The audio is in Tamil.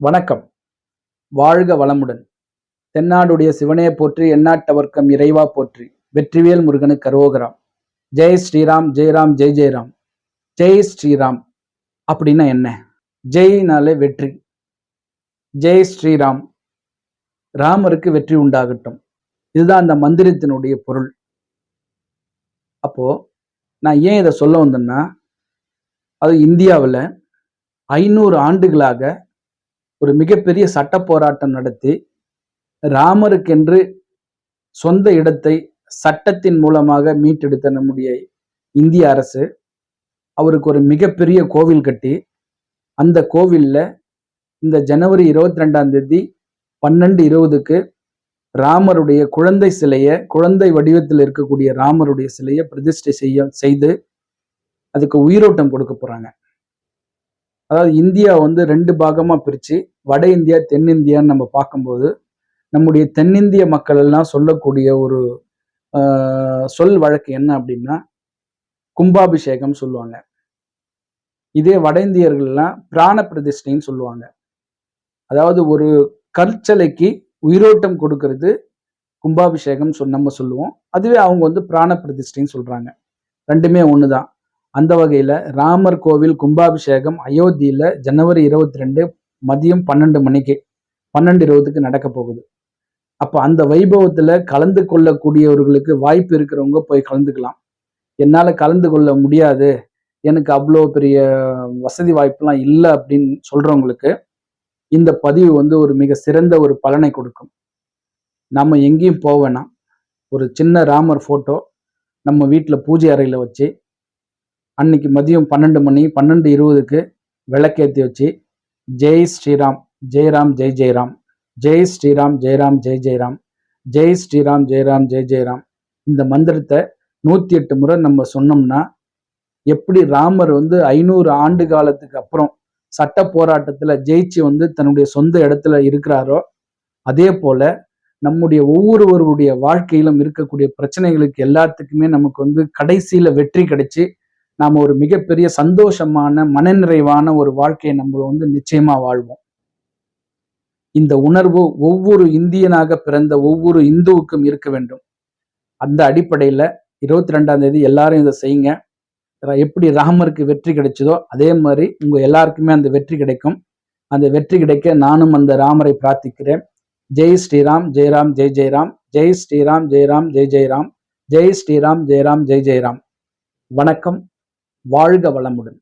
வணக்கம். வாழ்க வளமுடன். தென்னாடுடைய சிவனே போற்றி எண்ணாட்டவர்க்கம் இறைவா போற்றி. வெற்றிவேல் முருகனு கரோகராம். ஜெய் ஸ்ரீராம் ஜெயராம் ஜெய் ஜெயராம். ஜெய் ஸ்ரீராம். அப்படின்னா என்ன? ஜெய்னாலே வெற்றி. ஜெய் ஸ்ரீராம். ராமருக்கு வெற்றி உண்டாகட்டும். இதுதான் அந்த மந்திரத்தினுடைய பொருள். அப்போ நான் ஏன் இதை சொல்ல வந்தேன்னா அது இந்தியாவில் ஐநூறு ஆண்டுகளாக ஒரு மிகப்பெரிய சட்ட போராட்டம் நடத்தி ராமருக்கென்று சொந்த இடத்தை சட்டத்தின் மூலமாக மீட்டெடுத்த நம்முடைய இந்திய அரசு அவருக்கு ஒரு மிகப்பெரிய கோவில் கட்டி அந்த கோவிலில் இந்த ஜனவரி இருபத்தி ரெண்டாம் தேதி பன்னெண்டு இருபதுக்கு ராமருடைய குழந்தை சிலையை குழந்தை வடிவத்தில் இருக்கக்கூடிய ராமருடைய சிலையை பிரதிஷ்டை செய்ய செய்து அதுக்கு உயிரோட்டம் கொடுக்க போகிறாங்க அதாவது இந்தியா வந்து ரெண்டு பாகமாக பிரித்து வட இந்தியா தென்னிந்தியான்னு நம்ம பார்க்கும்போது நம்முடைய தென்னிந்திய மக்கள் எல்லாம் சொல்லக்கூடிய ஒரு சொல் வழக்கு என்ன அப்படின்னா கும்பாபிஷேகம் சொல்லுவாங்க. இதே வட இந்தியர்கள்லாம் பிராண பிரதிஷ்டைன்னு சொல்லுவாங்க. அதாவது ஒரு கற்சலைக்கு உயிரோட்டம் கொடுக்கறது கும்பாபிஷேகம் சொல் நம்ம சொல்லுவோம். அதுவே அவங்க வந்து பிராண பிரதிஷ்டைன்னு சொல்கிறாங்க ரெண்டுமே ஒன்று தான் அந்த வகையில் ராமர் கோவில் கும்பாபிஷேகம் அயோத்தியில் ஜனவரி இருபத்தி ரெண்டு மதியம் பன்னெண்டு மணிக்கு பன்னெண்டு இருபதுக்கு நடக்க போகுது. அப்போ அந்த வைபவத்தில் கலந்து கொள்ளக்கூடியவர்களுக்கு வாய்ப்பு இருக்கிறவங்க போய் கலந்துக்கலாம். என்னால் கலந்து கொள்ள முடியாது எனக்கு அவ்வளோ பெரிய வசதி வாய்ப்புலாம் இல்லை அப்படின்னு சொல்கிறவங்களுக்கு இந்த பதிவு வந்து ஒரு மிக சிறந்த ஒரு பலனை கொடுக்கும். நம்ம எங்கேயும் போக ஒரு சின்ன ராமர் ஃபோட்டோ நம்ம வீட்டில் பூஜை அறையில் வச்சு அன்னைக்கு மதியம் பன்னெண்டு மணி பன்னெண்டு இருபதுக்கு விளக்கேற்றி வச்சு ஜெய் ஸ்ரீராம் ஜெய்ராம் ஜெய் ஜெய்ராம் ஜெய் ஸ்ரீராம் ஜெய்ராம் ஜெய் ஜெய்ராம் ஜெய் ஸ்ரீராம் ஜெய்ராம் ஜெய் ஜெய்ராம் இந்த மந்திரத்தை நூற்றி எட்டு முறை நம்ம சொன்னோம்னா எப்படி ராமர் வந்து ஐநூறு ஆண்டு காலத்துக்கு அப்புறம் சட்ட போராட்டத்தில் ஜெயிச்சு வந்து தன்னுடைய சொந்த இடத்துல இருக்கிறாரோ அதே போல நம்முடைய ஒவ்வொருவருடைய வாழ்க்கையிலும் இருக்கக்கூடிய பிரச்சனைகளுக்கு எல்லாத்துக்குமே நமக்கு வந்து கடைசியில வெற்றி கிடைச்சி நாம் ஒரு மிகப்பெரிய சந்தோஷமான மனநிறைவான ஒரு வாழ்க்கையை நம்ம வந்து நிச்சயமா வாழ்வோம். இந்த உணர்வு ஒவ்வொரு இந்தியனாக பிறந்த ஒவ்வொரு இந்துவுக்கும் இருக்க வேண்டும். அந்த அடிப்படையில் இருபத்தி ரெண்டாம் தேதி எல்லாரும் இதை செய்யுங்க. எப்படி ராமருக்கு வெற்றி கிடைச்சதோ அதே மாதிரி உங்கள் எல்லாருக்குமே அந்த வெற்றி கிடைக்கும். அந்த வெற்றி கிடைக்க நானும் அந்த ராமரை பிரார்த்திக்கிறேன். ஜெய் ஸ்ரீராம் ஜெயராம் ஜெய் ஜெயராம் ஜெய் ஸ்ரீராம் ஜெயராம் ஜெய் ஜெயராம் ஜெய் ஸ்ரீராம் ஜெயராம் ஜெய் ஜெயராம் வணக்கம். வாழ்க வளமுடன்.